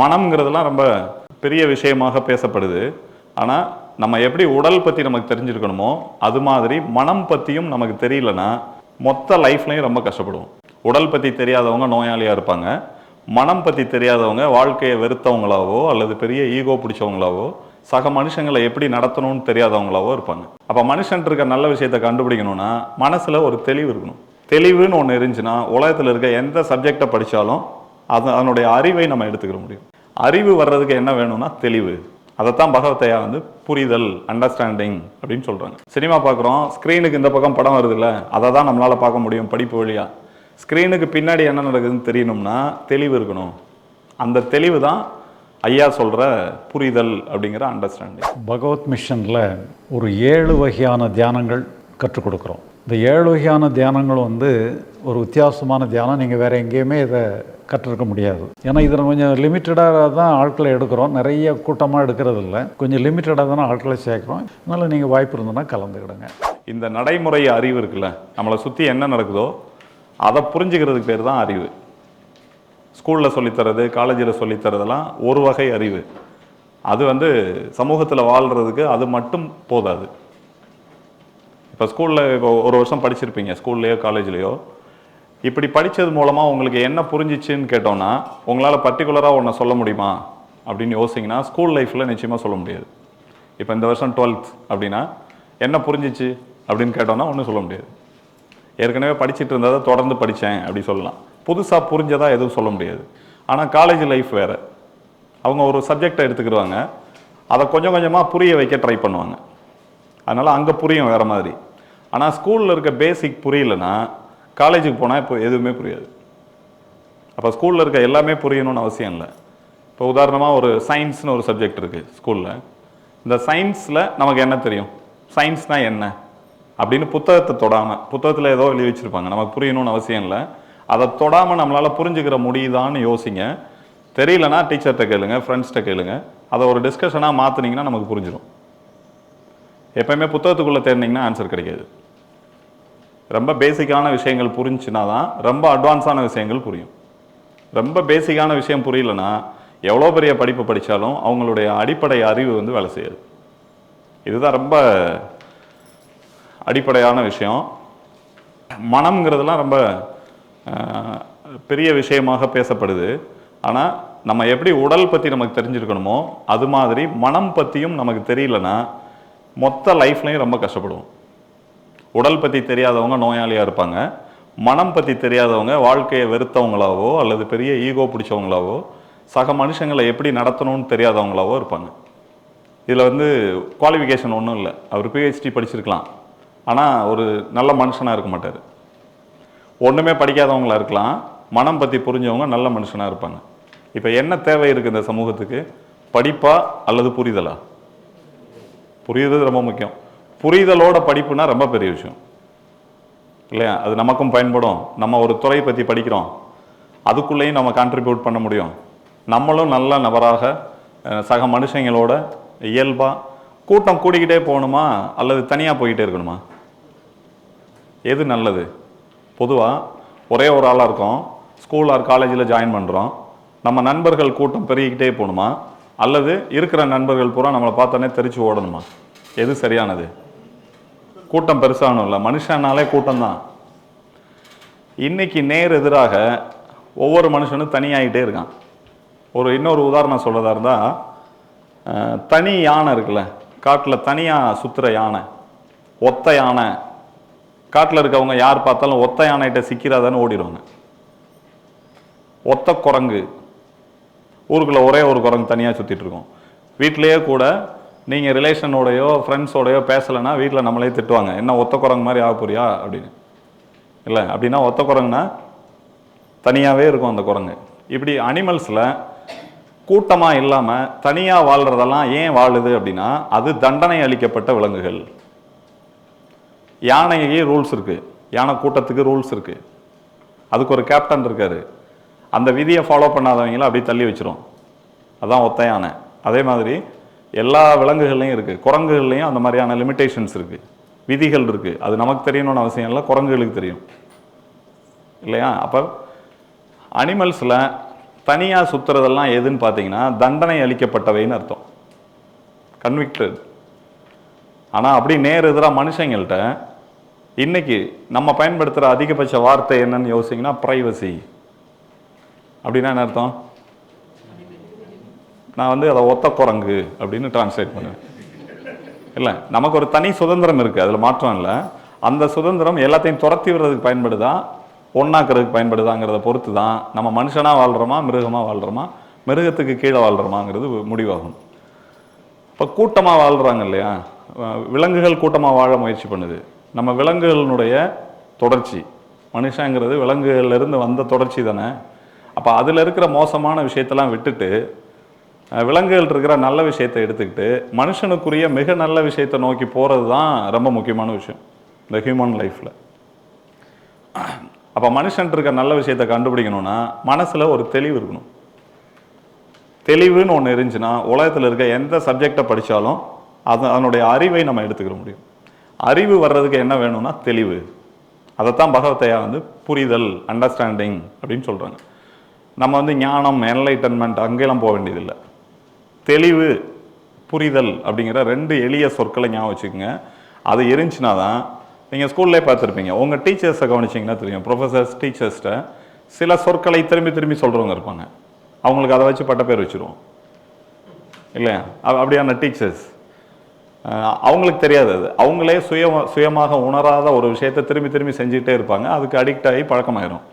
மனம்ங்கிறதுலாம் ரொம்ப பெரிய விஷயமாக பேசப்படுது. ஆனால் நம்ம எப்படி உடல் பற்றி நமக்கு தெரிஞ்சிருக்கணுமோ அது மாதிரி மனம் பற்றியும் நமக்கு தெரியலனா மொத்த லைஃப்லையும் ரொம்ப கஷ்டப்படுவோம். உடல் பற்றி தெரியாதவங்க நோயாளியாக இருப்பாங்க. மனம் பற்றி தெரியாதவங்க வாழ்க்கையை வெறுத்தவங்களாவோ அல்லது பெரிய ஈகோ பிடிச்சவங்களாவோ சக மனுஷங்களை எப்படி நடத்தணும்னு தெரியாதவங்களாவோ இருப்பாங்க. அப்போ மனுஷன் இருக்க நல்ல விஷயத்தை கண்டுபிடிக்கணும்னா மனசில் ஒரு தெளிவு இருக்கணும். தெளிவுன்னு ஒன்று இருந்துச்சுன்னா உலகத்தில் இருக்க எந்த சப்ஜெக்டை படித்தாலும் அது அதனுடைய அறிவை நம்ம எடுத்துக்கிற முடியும். அறிவு வர்றதுக்கு என்ன வேணும்னா தெளிவு. அதைத்தான் பகவத்தையா வந்து புரிதல் அண்டர்ஸ்டாண்டிங் அப்படின்னு சொல்கிறாங்க சினிமா பார்க்குறோம் ஸ்க்ரீனுக்கு இந்த பக்கம் படம் வருதுல்ல அதை தான் நம்மளால் பார்க்க முடியும் படிப்பு வழியாக ஸ்க்ரீனுக்கு பின்னாடி என்ன நடக்குதுன்னு தெரியணும்னா தெளிவு இருக்கணும். அந்த தெளிவு தான் ஐயா சொல்கிற புரிதல் அப்படிங்கிற அண்டர்ஸ்டாண்டிங் பகவத் மிஷனில் ஒரு ஏழு வகையான தியானங்கள் கற்றுக் கொடுக்குறோம். இந்த ஏழு வகையான தியானங்கள் வந்து ஒரு வித்தியாசமான தியானம். நீங்கள் வேறு எங்கேயுமே இதை கற்றுருக்க முடியாது. ஏன்னா இதில் கொஞ்சம் லிமிட்டடாக தான் ஆட்களை எடுக்கிறோம். நிறைய கூட்டமாக எடுக்கிறது இல்லை கொஞ்சம் லிமிட்டடாக தானே ஆட்களை சேர்க்குறோம். அதனால் நீங்கள் வாய்ப்பு இருந்ததுன்னா கலந்துக்கிடுங்க. இந்த நடைமுறை அறிவு இருக்குல்ல நம்மளை சுற்றி என்ன நடக்குதோ அதை புரிஞ்சுக்கிறதுக்கு பேர் தான் அறிவு. ஸ்கூலில் சொல்லித்தரது காலேஜில் சொல்லித்தரதெல்லாம் ஒரு வகை அறிவு. அது வந்து சமூகத்தில் வாழ்கிறதுக்கு அது மட்டும் போதாது. இப்போ ஸ்கூலில் இப்போ ஒரு வருஷம் படிச்சிருப்பீங்க ஸ்கூல்லையோ காலேஜ்லேயோ. இப்படி படித்தது மூலமாக உங்களுக்கு என்ன புரிஞ்சிச்சுன்னு கேட்டோம்னா உங்களால் பர்டிகுலராக ஒன்றை சொல்ல முடியுமா அப்படின்னு யோசிங்கன்னா ஸ்கூல் லைஃப்பில் நிச்சயமாக சொல்ல முடியாது. இப்போ இந்த வருஷம் டுவெல்த் அப்படின்னா என்ன புரிஞ்சிச்சு அப்படின்னு கேட்டோம்னா ஒன்றும் சொல்ல முடியாது. ஏற்கனவே படிச்சுட்டு இருந்ததை தொடர்ந்து படித்தேன் அப்படி சொல்லலாம். புதுசாக புரிஞ்சதாக எதுவும் சொல்ல முடியாது. ஆனால் காலேஜ் லைஃப் வேறு. அவங்க ஒரு சப்ஜெக்டை எடுத்துக்கிடுவாங்க. அதை கொஞ்சம் கொஞ்சமாக புரிய வைக்க ட்ரை பண்ணுவாங்க. அதனால் அங்கே புரியும் வேறு மாதிரி. ஆனால் ஸ்கூலில் இருக்க பேசிக் புரியலனா காலேஜுக்கு போனால் இப்போ எதுவுமே புரியாது. அப்போ ஸ்கூலில் இருக்க எல்லாமே புரியணும்னு அவசியம் இல்லை. இப்போ உதாரணமாக ஒரு சயின்ஸ்னு ஒரு சப்ஜெக்ட் இருக்குது ஸ்கூலில் இந்த சயின்ஸில் நமக்கு என்ன தெரியும்? சயின்ஸ்னால் என்ன? அப்படின்னு புத்தகத்தை தொடாமல் புத்தகத்தில் ஏதோ எழுதி வச்சுருப்பாங்க. நமக்கு புரியணும்னு அவசியம் இல்லை. அதை தொடாமல் நம்மளால் புரிஞ்சுக்கிற முடியுதான்னு யோசிங்க. தெரியலனா டீச்சர்கிட்ட கேளுங்க ஃப்ரெண்ட்ஸ்கிட்ட கேளுங்க. அதை ஒரு டிஸ்கஷனாக மாற்றினீங்கன்னா நமக்கு புரிஞ்சிடும் எப்பயுமே புத்தகத்துக்குள்ளே தேர்னிங்கன்னா ஆன்சர் கிடைக்காது. ரொம்ப பேசிக்கான விஷயங்கள் புரிஞ்சுன்னா தான் ரொம்ப அட்வான்ஸான விஷயங்கள் புரியும். ரொம்ப பேசிக்கான விஷயம் புரியலனா எவ்வளோ பெரிய படிப்பு படித்தாலும் அவங்களுடைய அடிப்படை அறிவு வந்து வேலை செய்யாது. இதுதான் ரொம்ப அடிப்படையான விஷயம். மனம்ங்கிறதுலாம் ரொம்ப பெரிய விஷயமாக பேசப்படுது. ஆனால் நம்ம எப்படி உடல் பற்றி நமக்கு தெரிஞ்சிருக்கணுமோ அது மாதிரி மனம் பற்றியும் நமக்கு தெரியலனா மொத்த லைஃப்லையும் ரொம்ப கஷ்டப்படுவோம். உடல் பற்றி தெரியாதவங்க நோயாளியாக இருப்பாங்க. மனம் பற்றி தெரியாதவங்க வாழ்க்கையை வெறுத்தவங்களாவோ அல்லது பெரிய ஈகோ பிடிச்சவங்களாவோ சக மனுஷங்களை எப்படி நடத்தணும்னு தெரியாதவங்களாவோ இருப்பாங்க. இதில் வந்து குவாலிஃபிகேஷன் ஒன்றும் இல்லை. அவர் பிஹெச்டி படிச்சிருக்கலாம். ஆனால் ஒரு நல்ல மனுஷனாக இருக்க மாட்டார். ஒன்றுமே படிக்காதவங்களாக இருக்கலாம். மனம் பற்றி புரிஞ்சவங்க நல்ல மனுஷனாக இருப்பாங்க. இப்போ என்ன தேவை இருக்குது இந்த சமூகத்துக்கு? படிப்பா அல்லது புரிதலா? புரியுறது ரொம்ப முக்கியம். புரிதலோட படிப்புனா ரொம்ப பெரிய விஷயம். இல்லையா? அது நமக்கும் பயன்படும். நம்ம ஒரு துறையை பற்றி படிக்கிறோம். அதுக்குள்ளேயும் நம்ம கான்ட்ரிபியூட் பண்ண முடியும். நம்மளும் நல்ல நபராக சக மனுஷங்களோட இயல்பாக கூட்டம் கூடிக்கிட்டே போகணுமா? அல்லது தனியாக போய்கிட்டே இருக்கணுமா? எது நல்லது? பொதுவாக ஒரே ஒரு ஆளாக இருக்கோம். ஸ்கூல் ஆர் காலேஜில் ஜாயின் பண்ணுறோம் நம்ம நண்பர்கள் கூட்டம் பெருகிக்கிட்டே போகணுமா? அல்லது இருக்கிற நண்பர்கள் பூரா நம்மளை பார்த்தோன்னே தெரிச்சு ஓடணுமா? எது சரியானது? கூட்டம் பெருசாகணும்ல மனுஷனாலே கூட்டம் தான் இன்றைக்கி நேர் எதிராக ஒவ்வொரு மனுஷனும் தனியாகிட்டே இருக்கான். ஒரு இன்னொரு உதாரணம் சொல்றதா இருந்தால் தனி யானை இருக்குல்ல காட்டில் தனியாக சுற்றுற யானை ஒத்த யானை. காட்டில் இருக்கவங்க யார் பார்த்தாலும் ஒத்த யானைகிட்ட சிக்கிறாதான்னு ஓடிடுவாங்க. ஒத்த குரங்கு. ஊருக்குள்ளே ஒரே ஒரு குரங்கு தனியாக சுற்றிட்டு இருக்கோம். வீட்டிலேயே கூட நீங்கள் ரிலேஷனோடையோ ஃப்ரெண்ட்ஸோடையோ பேசலைன்னா வீட்டில் நம்மளே திட்டுவாங்க. என்ன ஒத்த குரங்கு மாதிரி ஆக போறியா? அப்படின்னு. இல்லை அப்படின்னா ஒத்த குரங்குனா தனியாகவே இருக்கும் அந்த குரங்கு. இப்படி அனிமல்ஸில் கூட்டமாக இல்லாமல் தனியாக வாழ்கிறதெல்லாம் ஏன் வாழுது அப்படின்னா அது தண்டனை அளிக்கப்பட்ட விலங்குகள். யானைக்கு ரூல்ஸ் இருக்குது யானை கூட்டத்துக்கு ரூல்ஸ் இருக்குது அதுக்கு ஒரு கேப்டன் இருக்கார். அந்த விதியை ஃபாலோ பண்ணாதவங்கள அப்படியே தள்ளி வச்சிரும். அதான் ஒத்த யானை. அதே மாதிரி எல்லா விலங்குகள்லையும் இருக்குது குரங்குகள்லையும் அந்த மாதிரியான லிமிட்டேஷன்ஸ் இருக்குது விதிகள் இருக்குது அது நமக்கு தெரியணும்னு அவசியம் இல்லை குரங்குகளுக்கு தெரியும். இல்லையா? அப்போ அனிமல்ஸில் தனியாக சுற்றுறதெல்லாம் எதுன்னு பார்த்தீங்கன்னா தண்டனை அளிக்கப்பட்டவைன்னு அர்த்தம். கன்விக்டட் ஆனால் அப்படி நேர் எதிராக மனுஷங்கள்கிட்ட இன்னைக்கு நம்ம பயன்படுத்துகிற அதிகபட்ச வார்த்தை என்னன்னு யோசிங்கன்னா ப்ரைவசி அப்படின்னா என்ன அர்த்தம்? நான் வந்து அதை ஒத்த குரங்கு அப்படின்னு டிரான்ஸ்லேட் பண்ணுவேன். இல்லை நமக்கு ஒரு தனி சுதந்திரம் இருக்குது அதில் மாற்றம் இல்லை. அந்த சுதந்திரம் எல்லாத்தையும் துரத்தி விடுறதுக்கு பயன்படுதா? ஒன்றாக்குறதுக்கு பயன்படுதாங்கிறத பொறுத்து தான் நம்ம மனுஷனாக வாழ்கிறோமா மிருகமாக வாழ்கிறோமா மிருகத்துக்கு கீழே வாழ்கிறோமாங்கிறது முடிவாகும். இப்போ கூட்டமாக வாழ்கிறாங்க இல்லையா? விலங்குகள் கூட்டமாக வாழ முயற்சி பண்ணுது. நம்ம விலங்குகளினுடைய தொடர்ச்சி மனுஷங்கிறது விலங்குகள்ல இருந்து வந்த தொடர்ச்சி தானே? அப்போ அதில் இருக்கிற மோசமான விஷயத்தெல்லாம் விட்டுட்டு விலங்குகள் இருக்கிற நல்ல விஷயத்தை எடுத்துக்கிட்டு மனுஷனுக்குரிய மிக நல்ல விஷயத்தை நோக்கி போகிறது தான் ரொம்ப முக்கியமான விஷயம் இந்த ஹியூமன் லைஃப்பில் அப்போ மனுஷன் இருக்க நல்ல விஷயத்தை கண்டுபிடிக்கணும்னா மனசில் ஒரு தெளிவு இருக்கணும். தெளிவுன்னு ஒன்று இருந்துச்சுன்னா உலகத்தில் இருக்க எந்த சப்ஜெக்டை படித்தாலும் அது அதனுடைய அறிவை நம்ம எடுத்துக்கிற முடியும். அறிவு வர்றதுக்கு என்ன வேணும்னா தெளிவு. அதைத்தான் பகவத்தையா வந்து புரிதல் அண்டர்ஸ்டாண்டிங் அப்படின்னு சொல்கிறாங்க நம்ம வந்து ஞானம் என்லைட்டன்மெண்ட் அங்கெல்லாம் போக வேண்டியதில்லை. தெளிவு புரிதல் அப்படிங்கிற ரெண்டு எளிய சொற்களை ஞாபகம் வச்சுக்கோங்க. அது இருந்துச்சுன்னா தான் நீங்கள் ஸ்கூல்லே பார்த்துருப்பீங்க. உங்கள் டீச்சர்ஸை கவனிச்சிங்கன்னா தெரியும். ப்ரொஃபசர்ஸ் டீச்சர்ஸ்கிட்ட சில சொற்களை திரும்பி திரும்பி சொல்கிறவங்க இருப்பாங்க. அவங்களுக்கு அதை வச்சு பட்ட பேர் வச்சுருவோம். இல்லையா? அப்படியான டீச்சர்ஸ். அவங்களுக்கு தெரியாது அது. அவங்களே சுய சுயமாக உணராத ஒரு விஷயத்தை திரும்பி திரும்பி செஞ்சுக்கிட்டே இருப்பாங்க. அதுக்கு அடிக்ட் ஆகி பழக்கமாயிரும்.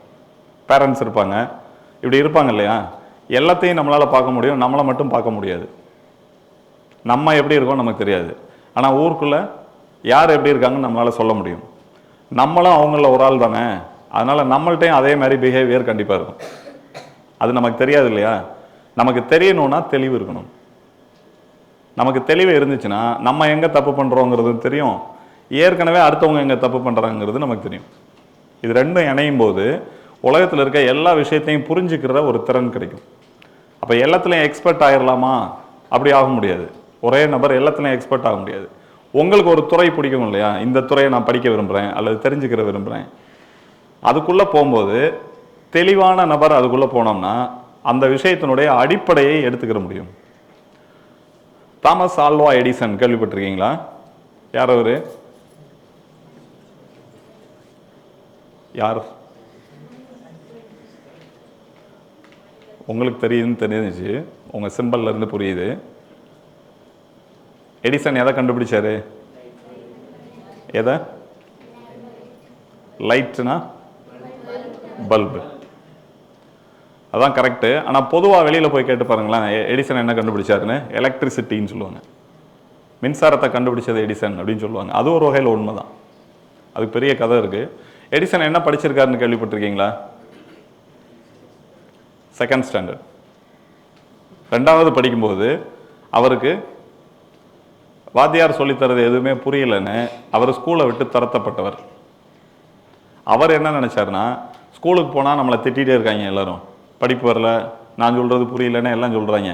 பேரண்ட்ஸ் இருப்பாங்க. இப்படி இருப்பாங்க இல்லையா? எல்லாத்தையும் நம்மளால் பார்க்க முடியும் நம்மளை மட்டும் பார்க்க முடியாது. நம்ம எப்படி இருக்கோம் நமக்கு தெரியாது. ஆனால் ஊருக்குள்ளே யார் எப்படி இருக்காங்கன்னு நம்மளால் சொல்ல முடியும். நம்மளும் அவங்கள ஒரு ஆள் தானே. அதனால் நம்மள்ட்டையும் அதே மாதிரி பிஹேவியர் கண்டிப்பாக இருக்கும். அது நமக்கு தெரியாது இல்லையா? நமக்கு தெரியணும்னா தெளிவு இருக்கணும். நமக்கு தெளிவு இருந்துச்சுன்னா நம்ம எங்கே தப்பு பண்ணுறோங்கிறது தெரியும். ஏற்கனவே அடுத்தவங்க எங்கே தப்பு பண்ணுறாங்கிறது நமக்கு தெரியும். இது ரெண்டும் இணையும் போது உலகத்தில் இருக்க எல்லா விஷயத்தையும் புரிஞ்சுக்கிற ஒரு திறன் கிடைக்கும். அப்போ எல்லாத்துலேயும் எக்ஸ்பர்ட் ஆகிடலாமா அப்படி ஆக முடியாது. ஒரே நபர் எல்லாத்துலேயும் எக்ஸ்பர்ட் ஆக முடியாது. உங்களுக்கு ஒரு துறை பிடிக்கும் இல்லையா? இந்த துறையை நான் படிக்க விரும்புகிறேன் அல்லது தெரிஞ்சுக்கிற விரும்புகிறேன் அதுக்குள்ளே போகும்போது தெளிவான நபர் அதுக்குள்ளே போனோம்னா அந்த விஷயத்தினுடைய அடிப்படையை எடுத்துக்கிற முடியும். தாமஸ் ஆல்வா எடிசன் கேள்விப்பட்டிருக்கீங்களா? யார் அவர்? யார்? உங்களுக்கு தெரியுதுன்னு தெரிஞ்சிச்சு. உங்கள் சிம்பல்ல இருந்து புரியுது. எடிசன் எதை கண்டுபிடிச்சாரு? எதை? லைட்னா பல்பு அதான் கரெக்டு ஆனால் பொதுவாக வெளியில் போய் கேட்டு பாருங்களேன் எடிசன் என்ன கண்டுபிடிச்சாருன்னு? எலக்ட்ரிசிட்டின்னு சொல்லுவாங்க. மின்சாரத்தை கண்டுபிடிச்சது எடிசன் அப்படின்னு சொல்லுவாங்க. அது ஒரு வகையில் உண்மை தான் அதுக்கு பெரிய கதை இருக்குது எடிசன் என்ன படிச்சிருக்காருன்னு கேள்விப்பட்டிருக்கீங்களா? செகண்ட் ஸ்டாண்டர்ட் ரெண்டாவது படிக்கும்போது அவருக்கு வாத்தியார் சொல்லித்தரது எதுவுமே புரியலைன்னு அவர் ஸ்கூலை விட்டு துரத்தப்பட்டவர். அவர் என்ன நினைச்சாருன்னா ஸ்கூலுக்கு போனால் நம்மளை திட்டிகிட்டே இருக்காங்க எல்லோரும். படிப்பு வரல நான் சொல்கிறது புரியலன்னு எல்லாம் சொல்கிறாங்க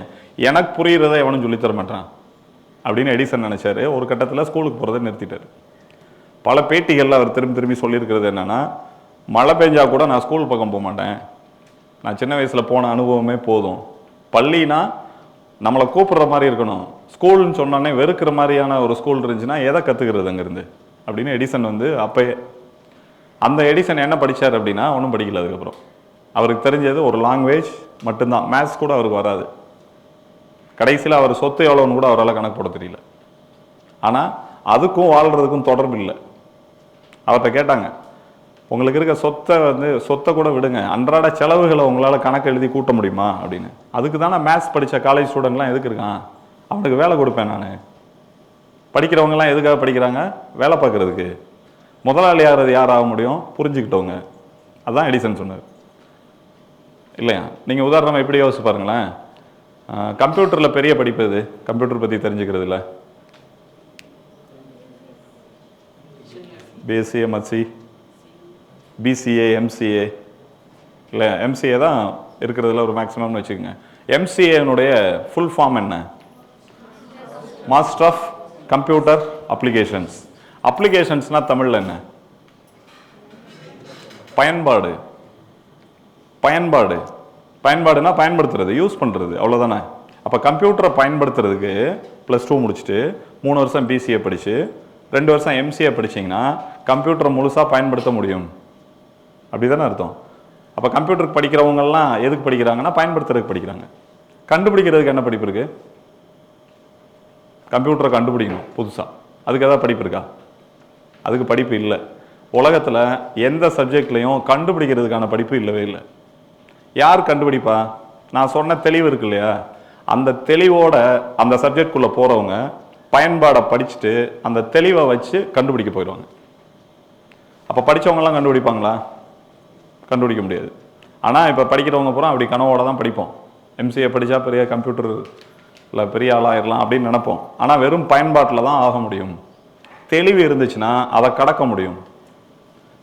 எனக்கு புரியுறதை எவனும் சொல்லித்தர மாட்டான் அப்படின்னு எடிசன் நினச்சார். ஒரு கட்டத்தில் ஸ்கூலுக்கு போகிறத நிறுத்திட்டார். பல பேட்டிகளில் அவர் திரும்பி திரும்பி சொல்லியிருக்கிறது என்னென்னா மழை பெஞ்சா கூட நான் ஸ்கூல் பக்கம் போக மாட்டேன். நான் சின்ன வயசில் போன அனுபவமே போதும். பள்ளினா நம்மளை கூப்பிடுற மாதிரி இருக்கணும். ஸ்கூல்னு சொன்னோன்னே வெறுக்கிற மாதிரியான ஒரு ஸ்கூல் இருந்துச்சுன்னா எதை கற்றுக்கிறது அங்கேருந்து? அப்படின்னு எடிசன் வந்து அப்போயே அந்த எடிசன் என்ன படித்தார் அப்படின்னா ஒன்றும் படிக்கல அதுக்கப்புறம். அவருக்கு தெரிஞ்சது ஒரு லாங்குவேஜ் மட்டும்தான். மேத்ஸ் கூட அவருக்கு வராது. கடைசியில் அவர் சொத்து எவ்வளோன்னு கூட அவரால் கணக்கு போட தெரியல. ஆனால் அதுக்கும் வாழ்கிறதுக்கும் தொடர்பு இல்லை. அவர்கிட்ட கேட்டாங்க உங்களுக்கு இருக்க சொத்தை வந்து சொத்தை கூட விடுங்க. அன்றாட செலவுகளை உங்களால் கணக்கு எழுதி கூட்ட முடியுமா அப்படின்னு. அதுக்கு தானே மேத்ஸ் படித்த காலேஜ் ஸ்டூடெண்ட்லாம் எதுக்கு இருக்கான்? அவனுக்கு வேலை கொடுப்பேன் நான். படிக்கிறவங்கலாம் எதுக்காக படிக்கிறாங்க? வேலை பார்க்குறதுக்கு. முதலாளி யாரது யார் ஆக முடியும்? புரிஞ்சுக்கிட்டவங்க. அதுதான் எடிசன் சொன்னார். இல்லையா? நீங்கள் உதாரணமாக எப்படி யோசிச்சு பாருங்களேன். கம்ப்யூட்டரில் பெரிய படிப்பு இது கம்ப்யூட்டர் பற்றி தெரிஞ்சுக்கிறதுல. பிஎஸ்சி எம்எஸ்சி பிசிஏ எம்சிஏ இல்லை எம்சிஏ தான் இருக்கிறதுல ஒரு மேக்ஸிமம்னு வச்சுக்கோங்க. எம்சிஏனுடைய ஃபுல் ஃபார்ம் என்ன? மாஸ்டர் ஆஃப் கம்ப்யூட்டர் அப்ளிகேஷன்ஸ் அப்ளிகேஷன்ஸ்னால் தமிழில் என்ன? பயன்பாடு. பயன்பாடு. பயன்பாடுனா பயன்படுத்துறது யூஸ் பண்ணுறது அவ்வளோதானே அப்போ கம்ப்யூட்டரை பயன்படுத்துறதுக்கு ப்ளஸ் டூ முடிச்சுட்டு மூணு வருஷம் பிசிஏ படித்து ரெண்டு வருஷம் எம்சிஏ படிச்சீங்கன்னா கம்ப்யூட்டரை முழுசாக பயன்படுத்த முடியும். அப்படி தானே அர்த்தம்? அப்போ கம்ப்யூட்டருக்கு படிக்கிறவங்கெல்லாம் எதுக்கு படிக்கிறாங்கன்னா பயன்படுத்துறதுக்கு படிக்கிறாங்க. கண்டுபிடிக்கிறதுக்கு என்ன படிப்பு இருக்குது கம்ப்யூட்டரை கண்டுபிடிக்கணும் புதுசாக அதுக்கு ஏதாவது படிப்பு இருக்கா? அதுக்கு படிப்பு இல்லை. உலகத்தில் எந்த சப்ஜெக்ட்லேயும் கண்டுபிடிக்கிறதுக்கான படிப்பு இல்லவே இல்லை. யார் கண்டுபிடிப்பா? நான் சொன்ன தெளிவு இருக்கு இல்லையா? அந்த தெளிவோட அந்த சப்ஜெக்ட்குள்ளே போகிறவங்க பயன்பாடை படிச்சுட்டு அந்த தெளிவை வச்சு கண்டுபிடிக்க போயிடுவாங்க. அப்போ படித்தவங்கலாம் கண்டுபிடிப்பாங்களா? கண்டுபிடிக்க முடியாது. ஆனால் இப்போ படிக்கிறவங்க பூரா அப்படி கனவோட தான் படிப்போம். எம்சிஏ படித்தா பெரிய கம்ப்யூட்டரில் பெரிய ஆளாயிரலாம் அப்படின்னு நினைப்போம். ஆனால் வெறும் பயன்பாட்டில் தான் ஆக முடியும். தெளிவு இருந்துச்சுன்னா அதை கடக்க முடியும்.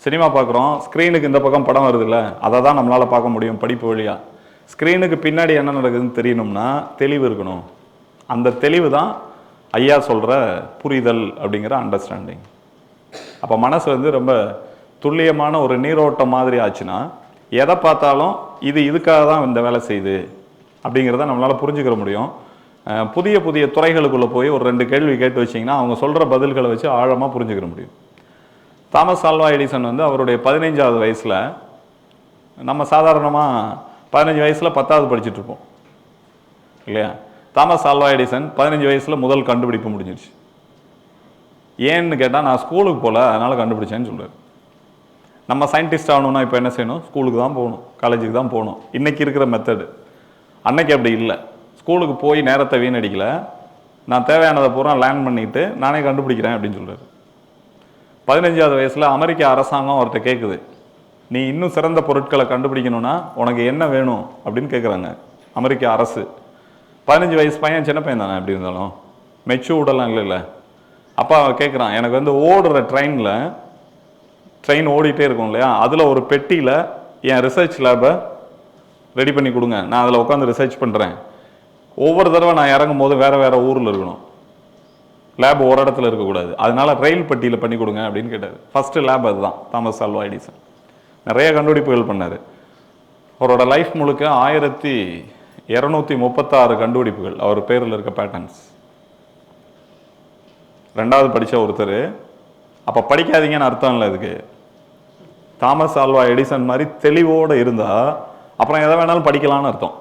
சினிமா பார்க்குறோம் ஸ்க்ரீனுக்கு இந்த பக்கம் படம் வருதுல்ல அதை தான் நம்மளால் பார்க்க முடியும் படிப்பு வழியாக ஸ்க்ரீனுக்கு பின்னாடி என்ன நடக்குதுன்னு தெரியணும்னா தெளிவு இருக்கணும். அந்த தெளிவு தான் ஐயா சொல்கிற புரிதல் அப்படிங்கிற அண்டர்ஸ்டாண்டிங் அப்போ மனசு வந்து ரொம்ப துல்லியமான ஒரு நீரோட்டம் மாதிரி ஆச்சுன்னா எதை பார்த்தாலும் இது இதுக்காக தான் இந்த வேலை செய்யுது அப்படிங்கிறத நம்மளால் புரிஞ்சுக்கிற முடியும். புதிய புதிய துறைகளுக்குள்ளே போய் ஒரு ரெண்டு கேள்வி கேட்டு வச்சிங்கன்னா அவங்க சொல்கிற பதில்களை வச்சு ஆழமாக புரிஞ்சுக்கிற முடியும். தாமஸ் ஆல்வா எடிசன் வந்து அவருடைய பதினைஞ்சாவது வயசில் நம்ம சாதாரணமாக பதினஞ்சு வயசில் பத்தாவது படிச்சுட்ருப்போம் இல்லையா? தாமஸ் ஆல்வா எடிசன் பதினஞ்சு வயசில் முதல் கண்டுபிடிப்பு முடிஞ்சிருச்சு. ஏன்னு கேட்டால் நான் ஸ்கூலுக்கு போகல அதனால் கண்டுபிடிச்சேன்னு சொல்றாரு. நம்ம சயின்டிஸ்ட் ஆகணும்னா இப்போ என்ன செய்யணும்? ஸ்கூலுக்கு தான் போகணும். காலேஜுக்கு தான் போகணும். இன்றைக்கி இருக்கிற மெத்தடு அன்னைக்கு அப்படி இல்லை. ஸ்கூலுக்கு போய் நேரத்தை வீணடிக்கல. நான் தேவையானதை பூரா லேர்ன் பண்ணிவிட்டு நானே கண்டுபிடிக்கிறேன் அப்படின்னு சொல்கிறார் பதினஞ்சாவது வயசில் அமெரிக்க அரசாங்கம் அவர்கிட்ட கேட்குது நீ இன்னும் சிறந்த பொருட்களை கண்டுபிடிக்கணும்னா உனக்கு என்ன வேணும் அப்படின்னு கேட்குறாங்க அமெரிக்க அரசு. பதினஞ்சு வயசு பையன் சின்ன பையன் தானே எப்படி இருந்தாலும்? மெச்சூர்டெல்லாம் இல்லைல்ல. அப்பா கேட்குறான் எனக்கு வந்து ஓடுற ட்ரெயினில் ட்ரெயின் ஓடிட்டே இருக்கும் இல்லையா? அதில் ஒரு பெட்டியில் என் ரிசர்ச் லேபை ரெடி பண்ணி கொடுங்க. நான் அதில் உட்காந்து ரிசர்ச் பண்ணுறேன் ஒவ்வொரு தடவை நான் இறங்கும் போது வேறு வேறு ஊரில் இருக்கணும். லேப் ஒரு இடத்துல இருக்கக்கூடாது. அதனால ரயில் பெட்டியில் பண்ணி கொடுங்க அப்படின்னு கேட்டார். ஃபஸ்ட்டு லேப் அதுதான். Thomas Alva Edison. நிறைய கண்டுபிடிப்புகள் பண்ணார். அவரோட லைஃப் முழுக்க ஆயிரத்தி இரநூத்தி முப்பத்தாறு கண்டுபிடிப்புகள். அவர் பேரில் இருக்க பேட்டர்ன்ஸ் ரெண்டாவது படித்த ஒருத்தர் அப்போ படிக்காதீங்கன்னு அர்த்தம் இல்லை இதுக்கு. தாமஸ் ஆல்வா எடிசன் மாதிரி தெளிவோடு இருந்தால் அப்புறம் எதை வேணாலும் படிக்கலாம்னு அர்த்தம்.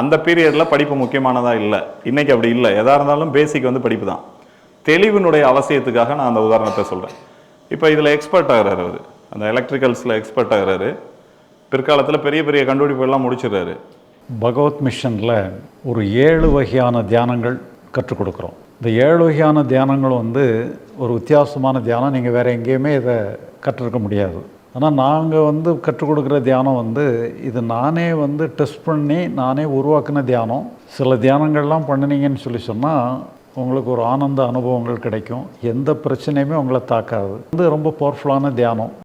அந்த பீரியடில் படிப்பு முக்கியமானதாக இல்லை. இன்றைக்கி அப்படி இல்லை. எதாக இருந்தாலும் பேசிக் வந்து படிப்பு தான். தெளிவினுடைய அவசியத்துக்காக நான் அந்த உதாரணத்தை சொல்கிறேன் இப்போ இதில் எக்ஸ்பர்ட் ஆகிறாரு அவர். அந்த எலக்ட்ரிக்கல்ஸில் எக்ஸ்பர்ட் ஆகிறாரு. பிற்காலத்தில் பெரிய பெரிய கண்டுபிடிப்புகள்லாம் முடிச்சிடுறாரு. பகவத் மிஷனில் ஒரு ஏழு வகையான தியானங்கள் கற்றுக் கொடுக்குறோம். இந்த ஏழு வகையான தியானங்கள் வந்து ஒரு வித்தியாசமான தியானம். நீங்கள் வேறு எங்கேயுமே இதை கற்றுருக்க முடியாது. ஆனால் நாங்கள் வந்து கற்றுக் கொடுக்குற தியானம் வந்து இது நானே வந்து டெஸ்ட் பண்ணி நானே உருவாக்கின தியானம். சில தியானங்கள்லாம் பண்ணினீங்கன்னு சொல்லி சொன்னால் உங்களுக்கு ஒரு ஆனந்த அனுபவங்கள் கிடைக்கும். எந்த பிரச்சனையுமே உங்களை தாக்காது. இது ரொம்ப பவர்ஃபுல்லான தியானம்.